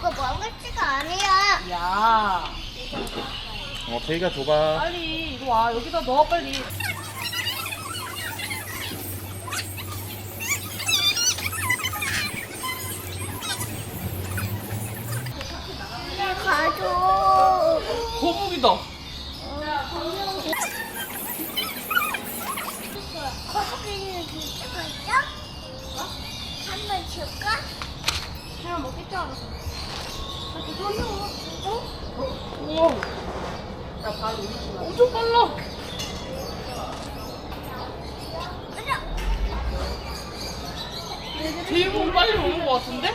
그거 망가지가 아니야. 야, 어, 제이가 줘봐. 빨리 이리 와. 여기다 넣어 빨리. 가져. 거북이다. 그냥 먹겠지 않았어. 우와. 엄청 빨라. 제일 보면 빨리 오는 것 같은데?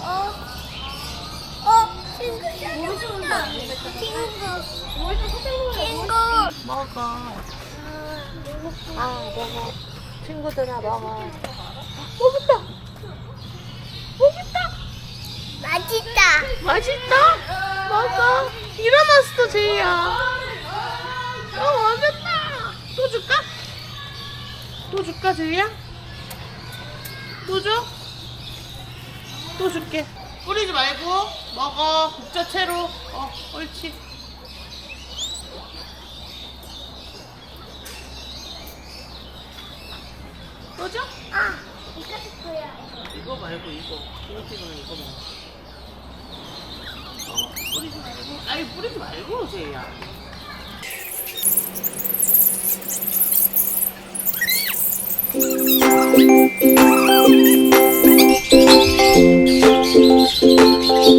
어? 어? 친구 찾았다. 친구. 친구. 먹어. 아, 내가. 친구들아 먹어. 먹었다. 먹었다. 맛있다. 맛있다? 먹어. 일어났어, 제이야. 어, 먹었다. 또 줄까? 또 줄까, 제이야? 또 줘? 또 줄게. 뿌리지 말고 먹어. 국자채로. 어, 옳지. 또 줘? 아, 이거 거야. 이거 말고 이거. 이거 찍으면 이거 먹어. 어, 뿌리지 말고. 아니, 뿌리지 말고, 제이야. 손으로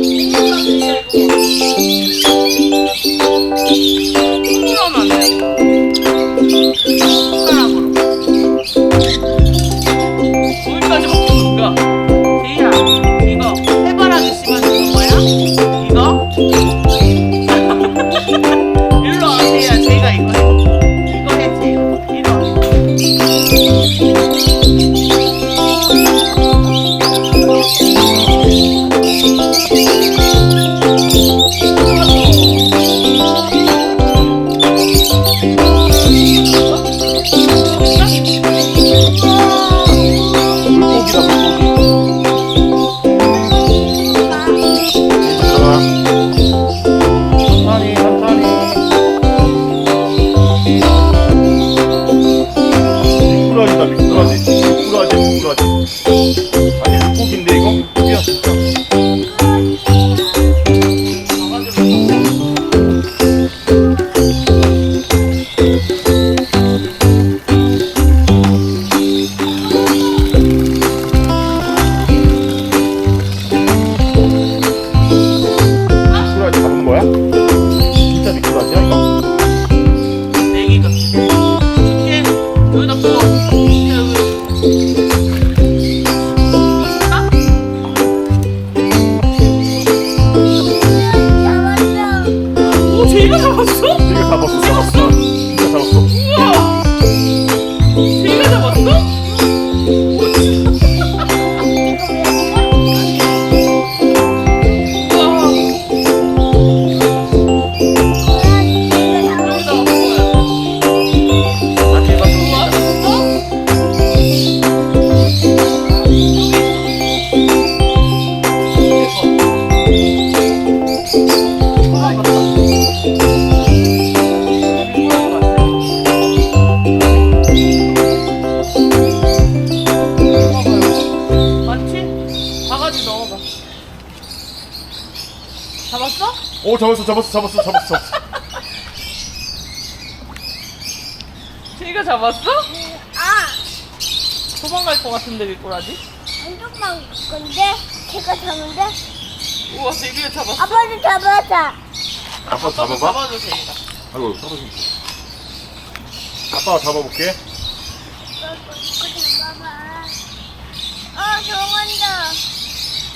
잡았어? 오, 잡았어, 잡았어, 잡았어, 잡았어. 잡았어. 제이가 잡았어? 아, 도망갈 것 같은데 미꾸라지? 안쪽만 건데? 걔가 잡는데? 우와 제이가 잡았어? 아빠도 잡았어. 아빠 잡아봐. 잡아줘 제이가. 아이고, 떨어진 아빠가 잡아볼게. 이거 잡아봐. 어, 정원다.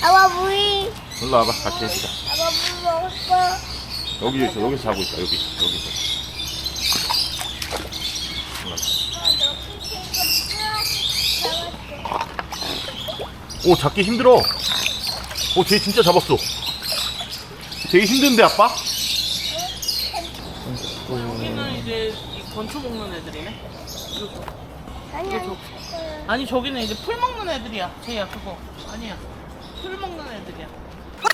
아빠 물이. 일로 와봐, 같이 해주자. 아빠 물 먹었어. 여기 있어, 여기서 자고 있다, 여기, 여기서. 오, 잡기 힘들어. 오, 쟤 진짜 잡았어. 되게 힘든데, 아빠? 여기는 이제 이 건초 먹는 애들이네. 이거. 줘. 아니 저기는 이제 풀 먹는 애들이야. 쟤야 그거. 아니야. 풀 먹는 애들이야.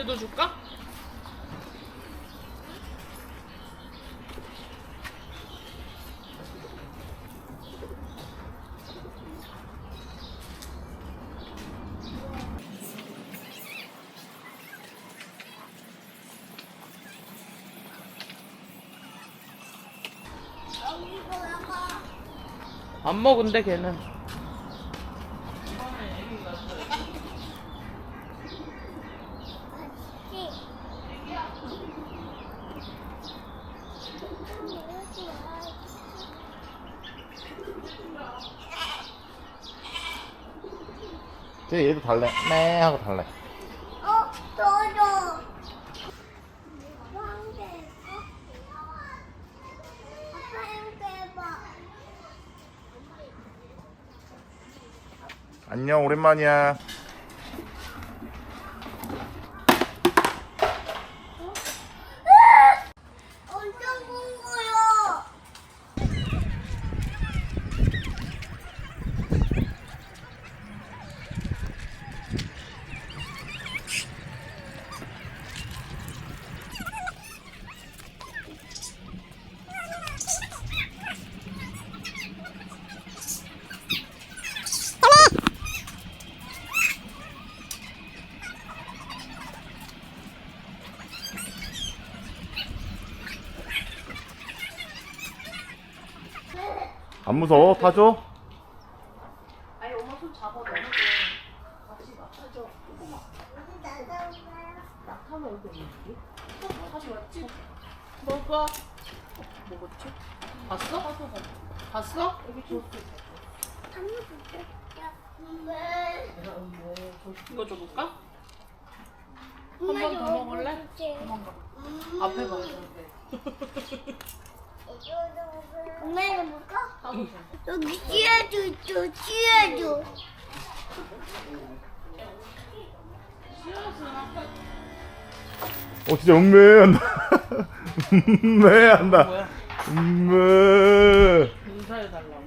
쟤도 줄까? 안 먹은데 걔는. 쟤 얘도 달래. 네 하고 달래. 어, 해봐. 안녕 오랜만이야. 엄청 궁금해요. 안 무서워? 타줘? 아니 엄마 손 잡아 너무 돼. 같이 맞춰줘. 낙하면 여기 없는데? 다시 왔지? 먹어. 먹었지? 봤어? 봤어? 여기 줬어. 이거 줘볼까? 한 번 더 먹을래? 도망가. 앞에 봐. 엄마 이거 볼까? 여기 찌야도 있어, 찌야도. 어 진짜 음메 한다. 음메 한다. 뭐야? 음메. 인사해달라고.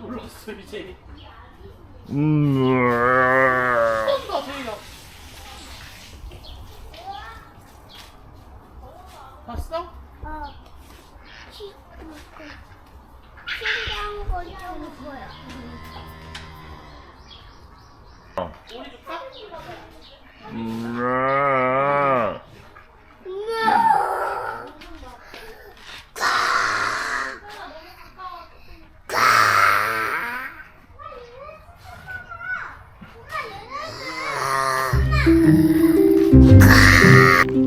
놀랐어 이제. 음메. 쏜다. 봤어? 어. 치, 신기한 거줄 거야. 우리 줄까? 음메. 엄마,